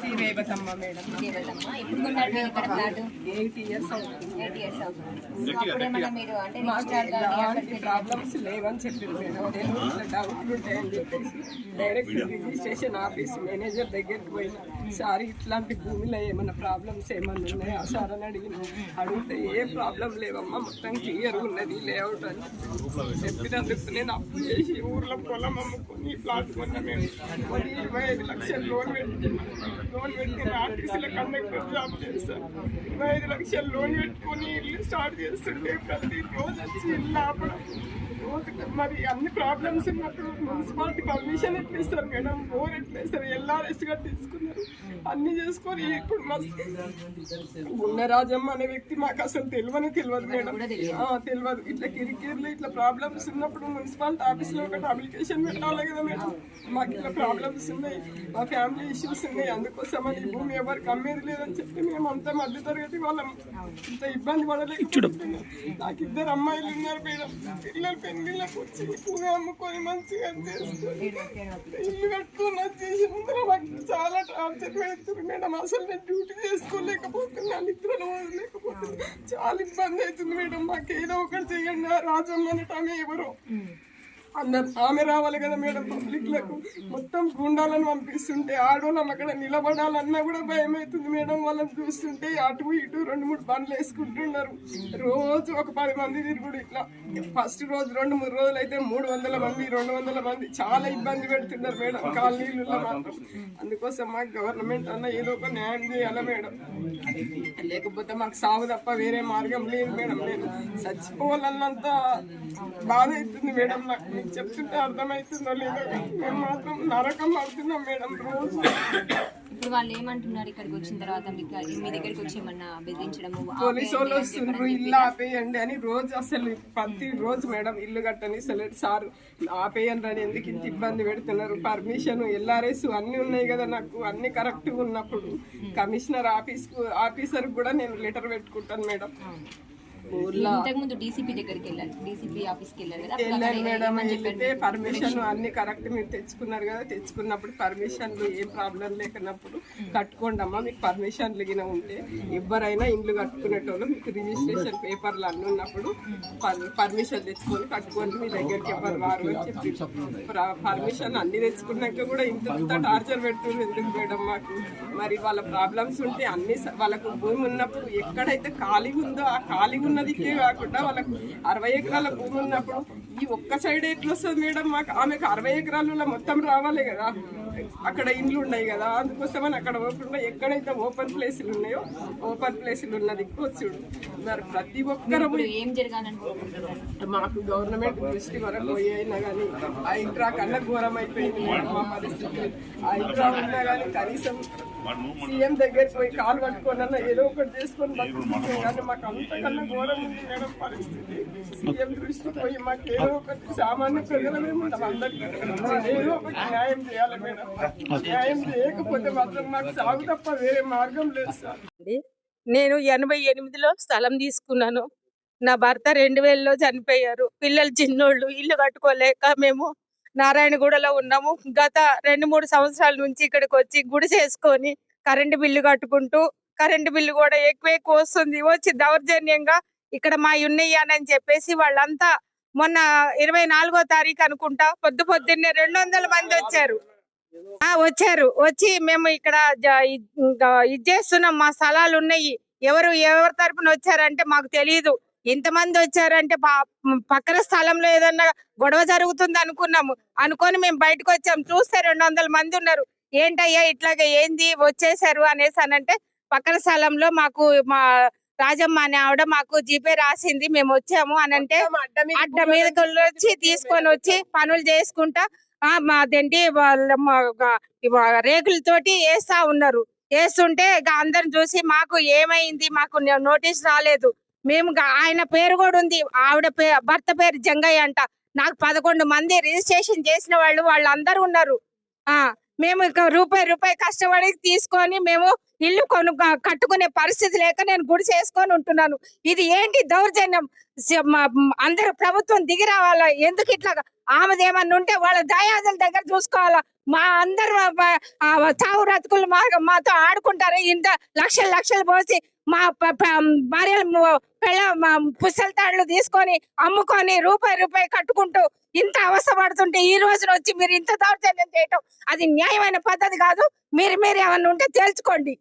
Shri Revathamma madam. దేవతమ్మ ఇప్పుడు కొన్నాడు మీరు ఇక్కడ ఫ్లాట్ ఎయిట్ ఇయర్స్ అవుతుంది. ఎయిట్ ఇయర్స్ అవుతుంది. అప్పుడేమన్నా మీరు అంటే మాకు రిజిస్టర్ కానీ ఎలాంటి అక్కడికి ప్రాబ్లమ్స్ లేవని చెప్పింది మేడం. నేను ఇట్లా డౌట్లు ఉంటాయని చెప్పేసి డైరెక్ట్ రిజిస్ట్రేషన్ ఆఫీస్ మేనేజర్ దగ్గరికి పోయినా సార్ ఇట్లాంటి భూమిలో ఏమైనా ప్రాబ్లమ్స్ ఏమైనా ఉన్నాయా సార్? అని అడిగిన. అడిగితే ఏ ప్రాబ్లం లేవమ్మా మొత్తం క్లియర్ ఉన్నది లేఅవుట్ అని. చెప్పినందుకు నేను అప్పు చేసి ఊర్లో పొలం అమ్ముకొని ప్లాట్ కొన్నా మేము మరి ఇరవై ఐదు లక్షలు లోన్ పెట్టి లోన్ పెట్టి ఆర్టీసీలో కండక్టర్ జాబ్ చేస్తాను ఇరవై ఐదు లక్షలు లోన్ పెట్టుకొని ఇల్లు స్టార్ట్ చేస్తుంటే ప్రతి రోజు వచ్చి ఇల్లు ఆపడం మరి అన్ని ప్రాబ్లమ్స్ ఉన్నప్పుడు మున్సిపాలిటీ పర్మిషన్ ఎట్లా ఇస్తారు మేడం బోర్ ఎట్లా ఇస్తారు ఎల్ఆర్ఎస్గా తీసుకున్నారు. అన్ని చేసుకొని ఇప్పుడు గుండరాజమ్మ అనే వ్యక్తి మాకు అసలు తెలియని తెలియదు మేడం. ఆ, తెలియదు. ఇట్లా కిరికిర్లు ఇట్లా ప్రాబ్లమ్స్ ఉన్నప్పుడు మున్సిపాలిటీ ఆఫీస్లో ఒకటి అప్లికేషన్ పెట్టాలి కదా మేడం. మాకు ఇట్లా ప్రాబ్లమ్స్ ఉన్నాయి. మా ఫ్యామిలీ ఇష్యూస్ ఉన్నాయి. అందుకోసం అని ఈ భూమి ఎవరికి అమ్మేది లేదని చెప్పి మేము అంతా మధ్య తరగతి వాళ్ళం. ఇంత ఇబ్బంది పడలేకపోతున్నాం. నాకు ఇద్దరు అమ్మాయిలు ఉన్నారు మేడం. పిల్లలు పెళ్ళిళ్ళకి వచ్చి భూమి అమ్ముకొని మంచిగా ఇల్లు కట్టుకున్నా వచ్చేసి ముందర మాకు చాలా టార్చర్ పెడుతుంది. మేడం అసలు నేను డ్యూటీ చేసుకోలేకపోతున్నా నిద్రలు వదలేకపోతున్నా చాలా ఇబ్బంది అవుతుంది మేడం మాకు ఏదో ఒకటి చేయండి. రాజమ్మ అనటమే ఎవరో. ఆమె రావాలి కదా మేడం పబ్లిక్లకు మొత్తం గుండాలను పంపిస్తుంటే ఆడోళ్ళం అక్కడ నిలబడాలన్నా కూడా భయం అవుతుంది మేడం. వాళ్ళని చూస్తుంటే అటు ఇటు రెండు మూడు బండ్లు వేసుకుంటున్నారు. రోజు ఒక పది మంది తిరుగుడు ఇట్లా. ఫస్ట్ రోజు రెండు మూడు రోజులు అయితే మూడు వందల మంది రెండు వందల మంది చాలా ఇబ్బంది పెడుతున్నారు మేడం. కాలనీలలో మాత్రం. అందుకోసం మాకు గవర్నమెంట్ అన్న ఏదో ఒక న్యాయం చేయాలా మేడం. లేకపోతే మాకు సాగు తప్ప వేరే మార్గం లేదు మేడం. నేను చచ్చిపోవాలన్నంత బాధ అవుతుంది మేడం నాకు. మీకు చెప్తుంటే అర్థమవుతుందో లేదో మేము మాత్రం నరకం అవుతున్నాం మేడం రోజు. ఇప్పుడు వాళ్ళు ఏమంటున్నారు ఇక్కడికి వచ్చిన తర్వాత? మీకు మీ దగ్గరికి వచ్చి ఏమన్నా బెదిరించడము? పోలీసు వాళ్ళు వస్తుండ్రు ఇల్లు ఆపేయండి అని రోజు అసలు ప్రతి రోజు మేడం ఇల్లు కట్టని అసలు సార్. ఆపేయండి అని ఎందుకు ఇంత ఇబ్బంది పెడుతున్నారు? పర్మిషన్ ఎల్ఆర్ఎస్ అన్ని ఉన్నాయి కదా నాకు. అన్ని కరెక్ట్గా ఉన్నప్పుడు. కమిషనర్ ఆఫీస్ ఆఫీసర్ కూడా నేను లెటర్ పెట్టుకుంటాను మేడం. ఊర్లో. ఇంతకు ముందు డీసీపీ దగ్గరికి వెళ్ళారు డీసీపీ ఆఫీస్కి వెళ్ళాను మేడం వెళ్తే పర్మిషన్ అన్ని కరెక్ట్ మీరు తెచ్చుకున్నారు కదా తెచ్చుకున్నప్పుడు పర్మిషన్లు ఏ ప్రాబ్లం లేకున్నప్పుడు కట్టుకోండి అమ్మా మీకు పర్మిషన్లు గిన ఉంటే ఎవరైనా ఇండ్లు కట్టుకునేటోళ్ళు మీకు రిజిస్ట్రేషన్ పేపర్లు అన్ని ఉన్నప్పుడు పర్మిషన్ తెచ్చుకొని కట్టుకోండి మీ దగ్గరికి ఎవరు రారు అని చెప్పి పర్మిషన్ అన్ని తెచ్చుకున్నాక కూడా ఇంత టార్చర్ పెడుతుంది ఎందుకు మేడం మాకు? మరి వాళ్ళ ప్రాబ్లమ్స్ ఉంటే అన్ని వాళ్ళకు భూమి ఉన్నప్పుడు ఎక్కడైతే ఖాళీ ఉందో ఆ ఖాళీ ఉన్నదికే కాకుండా వాళ్ళకు అరవై ఎకరాల భూమి ఉన్నప్పుడు ఈ ఒక్క సైడ్ ఎట్లా వస్తుంది మేడం? మాకు ఆమెకు అరవై ఎకరాలలో మొత్తం రావాలి కదా. అక్కడ ఇండ్లు ఉన్నాయి కదా. అందుకోసమని అక్కడ పోకుండా ఎక్కడైతే ఓపెన్ ప్లేసులు ఉన్నాయో ఓపెన్ ప్లేసులు ఉన్నది వచ్చుడు మరి ప్రతి ఒక్కరు ఏం జరగాలనుకుంటున్నారు మాకు గవర్నమెంట్ దృష్టి వరకు అయినా కానీ ఆ ఇంట్రా కన్నా ఘోరం అయిపోయింది మా పరిస్థితి. ఆ ఇంట్రా ఉన్నా కానీ కనీసం సీఎం దగ్గరికి పోయి కాలు పట్టుకోనన్నా ఏదో ఒకటి చేసుకొని బతుకుతున్నాం. కానీ మాకు అంతకన్నా ఘోరం ఉంది మేడం పరిస్థితి. సీఎం దృష్టికి పోయి మాకు ఏదో ఒకటి సామాన్య ప్రజలమే ఉంటాం. అందరికీ ఏదో ఒకటి న్యాయం చేయాలి మేడం. న్యాయం చేయకపోతే మాత్రం మాకు సాగు తప్ప వేరే మార్గం లేదు సార్. నేను ఎనభై ఎనిమిదిలో స్థలం తీసుకున్నాను. నా భర్త రెండు వేలలో చనిపోయారు. పిల్లలు చిన్నోళ్ళు ఇల్లు కట్టుకోలేక మేము నారాయణగూడలో ఉన్నాము. గత రెండు మూడు సంవత్సరాల నుంచి ఇక్కడికి వచ్చి గుడి చేసుకొని కరెంటు బిల్లు కట్టుకుంటూ కరెంటు బిల్లు కూడా ఎక్కువ ఎక్కువ వస్తుంది వచ్చి దౌర్జన్యంగా ఇక్కడ మా ఉన్నాయని చెప్పేసి వాళ్ళంతా మొన్న ఇరవై నాలుగో తారీఖు అనుకుంటా పొద్దు పొద్దున్నే రెండు వందల మంది వచ్చారు. ఆ వచ్చారు. వచ్చి మేము ఇక్కడ ఇది చేస్తున్నాం. మా స్థలాలు ఉన్నాయి. ఎవరు ఎవరి తరపున వచ్చారంటే మాకు తెలియదు ఇంతమంది వచ్చారంటే పక్కన స్థలంలో ఏదన్నా గొడవ జరుగుతుంది అనుకున్నాము అనుకొని మేము బయటకు వచ్చాం చూస్తే రెండు వందల మంది ఉన్నారు ఏంటయ్యా ఇట్లాగే? ఏంది? వచ్చేసారు అనేసి అనంటే పక్కన స్థలంలో మాకు మా రాజమ్మ అనే ఆవిడ మాకు జీపే రాసింది. మేము వచ్చాము అనంటే అడ్డ మీదకి వచ్చి తీసుకొని వచ్చి పనులు చేసుకుంటా ఆ మాదేంటి వాళ్ళ మా ఇవ- రేకులతోటి వేస్తా ఉన్నారు. వేస్తుంటే ఇక అందరం చూసి మాకు ఏమైంది? మాకు నోటీస్ రాలేదు. మేము ఆయన పేరు కూడా ఉంది. ఆవిడ పే భర్త పేరు జంగయ్య అంట. నాకు పదకొండు మంది రిజిస్ట్రేషన్ చేసిన వాళ్ళు వాళ్ళందరూ ఉన్నారు. ఆ మేము ఇక రూపాయి రూపాయి కష్టపడి తీసుకొని మేము ఇల్లు కొను కట్టుకునే పరిస్థితి లేక నేను గుడి చేసుకొని ఉంటున్నాను. ఇది ఏంటి దౌర్జన్యం? అందరూ ప్రభుత్వం దిగి రావాలా? ఎందుకు ఇట్లా ఆమెది ఏమన్నా ఉంటే వాళ్ళ దయాదుల దగ్గర చూసుకోవాలా? మా అందరు చావు రతుకులు మా మాతో ఆడుకుంటారు. ఇంత లక్షలు లక్షలు పోసి మా భార్య పెళ్ళ పిల్ల మా పుస్తల తాళ్ళు తీసుకొని అమ్ముకొని రూపాయి రూపాయి కట్టుకుంటూ ఇంత అవసరపడుతుంటే ఈ రోజున వచ్చి మీరు ఇంత దౌర్జన్యం చేయటం అది న్యాయమైన పద్ధతి కాదు. మీరు మీరు ఏమన్నా ఉంటే తేల్చుకోండి.